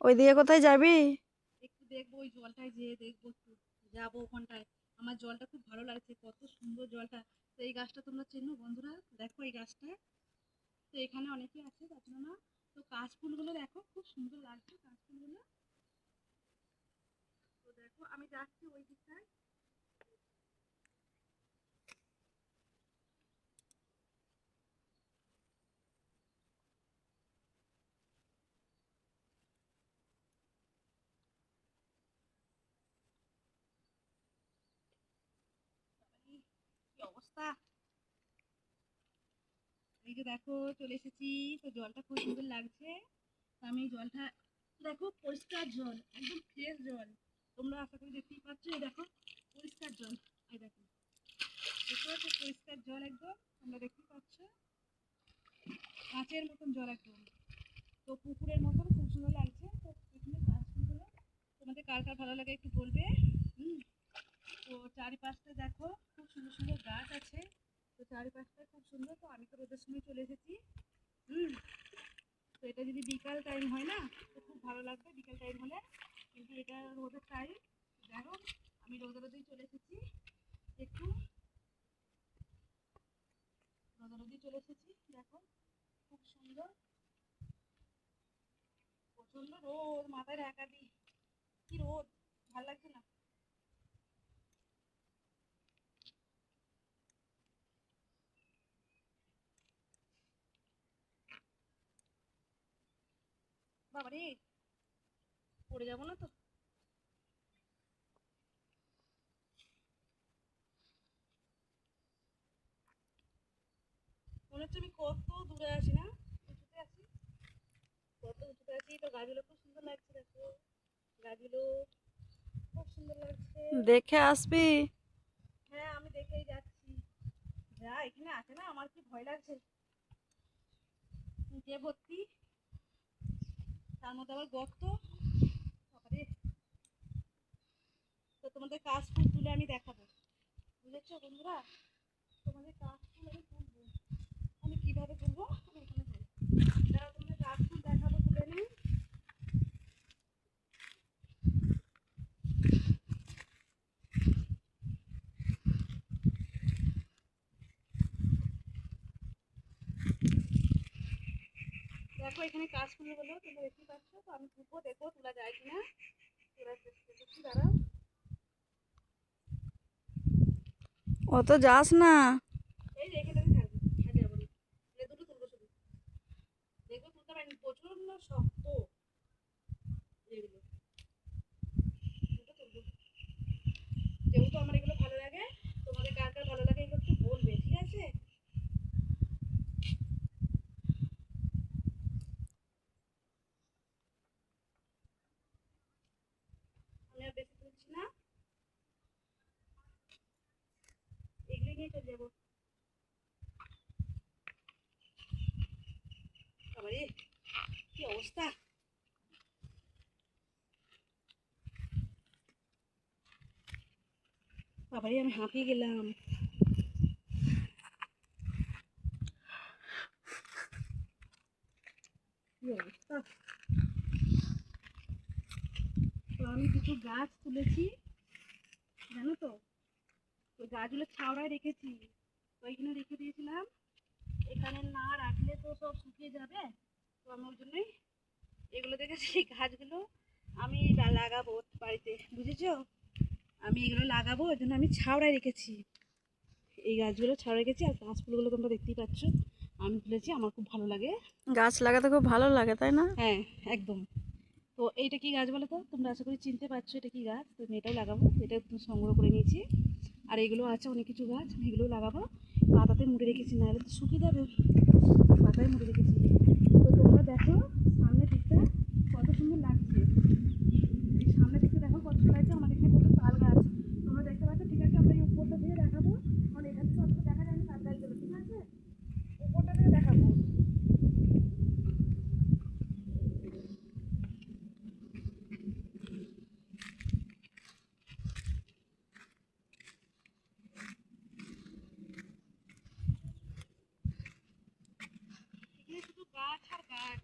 ওই দিকে কোথায় যাবি? একটু দেখব ওই জলটায় যেয়ে দেখব একটু। যাব ওখানটায়। আমার জলটা খুব ভালো লাগছে, কত সুন্দর জলটা। তো এই গাছটা তোমরা চেনো বন্ধুরা? দেখো এই গাছটা। তো এখানে অনেকেই আছে না। তো কাশফুলগুলো দেখো, খুব সুন্দর লাগছে কাশফুলগুলো। তো দেখো, আমি যাচ্ছি ওই দিকটায় কি অবস্থা। এই যে দেখো, চলে এসেছি। তো জলটা খুব সুন্দর লাগছে। আমি জলটা, দেখো, পরিষ্কার জল, একদম ফ্রেশ জল। তোমরা আশা করি দেখতেই পাচ্ছ, এই দেখো, পরিষ্কার জল। এই দেখো, দেখতে পরিষ্কার জল একদম, তোমরা দেখতেই পাচ্ছ। কাঁচের মতন জল একদম। তো পুকুরের মতন খুব সুন্দর লাগছে। তো এখানে গাছগুলো, তোমাদের কার কার ভালো লাগে একটু বলবে হুম তো চারিপাশটা দেখো খুব সুন্দর সুন্দর গাছ আছে তো চারিপাশটা খুব সুন্দর তো আমি তো রোদের সময় চলে এসেছি হুম তো এটা যদি বিকাল টাইম হয় না, তো খুব ভালো লাগবে বিকাল টাইম হলে। কিন্তু এটা রোদের টাইম দেখো, আমি রোদে রোদেই চলে এসেছি। একটু। রোদে রোদেই চলে এসেছি, দেখো, খুব সুন্দর। প্রচণ্ড রোদ মাথায় ঢাকা দিই কি রোদ, ভালো লাগছে না? বাবারে পড়ে যাব না তো। মনে হচ্ছে আমি কত দূরে আছি না? উঁচুতে আছি। কত উঁচুতে আছি? তো গাছগুলো খুব সুন্দর লাগছে দেখো। গাছগুলো খুব সুন্দর লাগছে। দেখে আসবি। হ্যাঁ আমি দেখেই যাচ্ছি। যা এখানে আছে না? আমার কি ভয় লাগছে? যে ভর্তি। তার মধ্যে আবার গর্ত। তো তোমাদের কাজ ফুল তুলে আমি দেখাবো। বুঝেছ বন্ধুরা তোমাদের কাশ ফুল আমি তুলবো আমি কীভাবে তুলবো আমি এখানে যাই দাঁড়াও তোমাদের কাশ ফুল দেখাবো তুলে নিই দেখো, এখানে কাজ ফুলগুলো তোমরা দেখতে পাচ্ছ, তো আমি তুলবো দেখো তোলা যায় কিনা। তোলার চেষ্টা দাঁড়াও। অত যাস না এই যে এখানে থাকবে আগে যাব না এই দুটো তুলবো শুধু দেখব তুলতে পারিনি প্রচণ্ড শক্ত এগুলো দুটো তুলবো যেহেতু আমার এগুলো ভালো লাগে তোমাদের কার কার ভালো লাগে এগুলো একটু বলবে ঠিক আছে আমি আর বেশি তুলছি না এগুলো চলে যাব কি অবস্থা? বাবারে আমি হাঁপিয়ে গেলাম আমি কিছু গাছ তুলেছি, জানো তো? তো গাছগুলো ছাওড়ায় রেখেছি তো এখানে রেখে দিয়েছিলাম। এখানে না রাখলে তো সব শুকিয়ে যাবে তো আমি ওই জন্যই এগুলো দেখেছি এই গাছগুলো আমি লাগাবো বাড়িতে বুঝেছ? আমি এগুলো লাগাবো ওই জন্য আমি ছাওড়ায় রেখেছি। এই গাছগুলো ছাওড়া রেখেছি আর গাছ ফুলগুলো তোমরা দেখতেই পাচ্ছ। আমি তুলেছি আমার খুব ভালো লাগে। গাছ লাগাতে খুব ভালো লাগে তাই না? হ্যাঁ একদম। তো এইটা কি গাছ বলো তো? তোমরা আশা করি চিনতে পারছ এটা কি গাছ তো আমি এটাও লাগাবো এটা সংগ্রহ করে নিয়েছি। আর এগুলো আছে, অনেক কিছু গাছ, আমি এগুলোও লাগাবো। পাতাতে মুড়ে রেখেছি, নাহলে তো শুকিয়ে যাবে। পাতায় মুড়ে রেখেছি। তো তোমরা দেখো সামনের দিকটা কত সুন্দর লাগছে এই সামনের দিকটা দেখো কত সুন্দর লাগছে আমাদের এখানে কত তাল গাছ তোমরা দেখতে পাচ্ছ ঠিক আছে আমরা এই উপরটা দিয়ে দেখাবো কারণ এখান থেকে অতটা দেখা যায় না তাল গাছগুলো ঠিক আছে উপরটা দিয়ে দেখাবো এখানে শুধু গাছ আর গাছ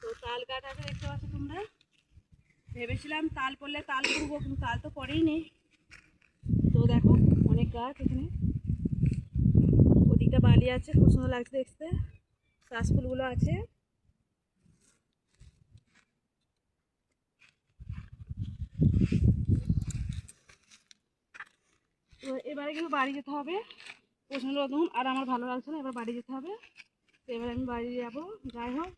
তোমরা তাল গাছ আছে দেখতে পাচ্ছ তোমরা? ভেবেছিলাম তাল পড়লে তাল করব কিন্তু তাল তো পড়েই নেই। তো দেখো, অনেক গাছ এখানে। ওদিকটা বালি আছে, খুব সুন্দর লাগছে দেখতে। কাশফুলগুলো আছে। তো এবারে কিন্তু বাড়ি যেতে হবে। প্রচণ্ড রকম আর আমার ভালো লাগছে না, এবার বাড়ি যেতে হবে। তো এবার আমি বাড়ি যাব, যাই হোক।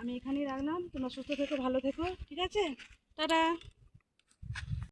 আমি এখানেই রাখলাম। তোমরা সুস্থ থেকো ভালো থেকো। ঠিক আছে? টাটা।